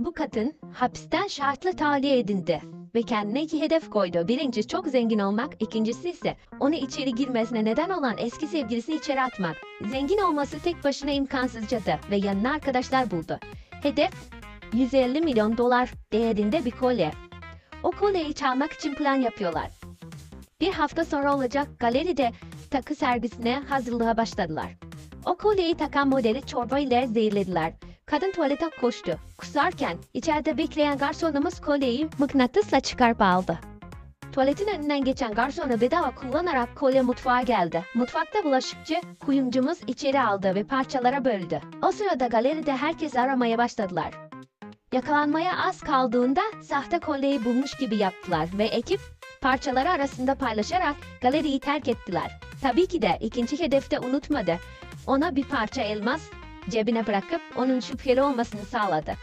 Bu kadın hapisten şartlı tahliye edildi ve kendine iki hedef koydu. Birincisi çok zengin olmak, ikincisi ise onu içeri girmesine neden olan eski sevgilisini içeri atmak. Zengin olması tek başına imkansızcadı ve yanına arkadaşlar buldu. Hedef 150 milyon dolar değerinde bir kolye. O kolyeyi çalmak için plan yapıyorlar. Bir hafta sonra olacak galeride takı sergisine hazırlığa başladılar. O kolyeyi takan modeli çorba ile zehirlediler. Kadın tuvalete koştu. Kusarken içeride bekleyen garsonumuz kolyeyi mıknatısla çıkarıp aldı. Tuvaletin önünden geçen garsonu bedava kullanarak kolye mutfağa geldi. Mutfakta bulaşıkçı kuyumcumuz içeri aldı ve parçalara böldü. O sırada galeride herkes aramaya başladılar. Yakalanmaya az kaldığında sahte kolyeyi bulmuş gibi yaptılar ve ekip parçaları arasında paylaşarak galeriyi terk ettiler. Tabii ki de ikinci hedefte unutmadı. Ona bir parça elmas cebine bırakıp onun şüpheli olmasını sağladı.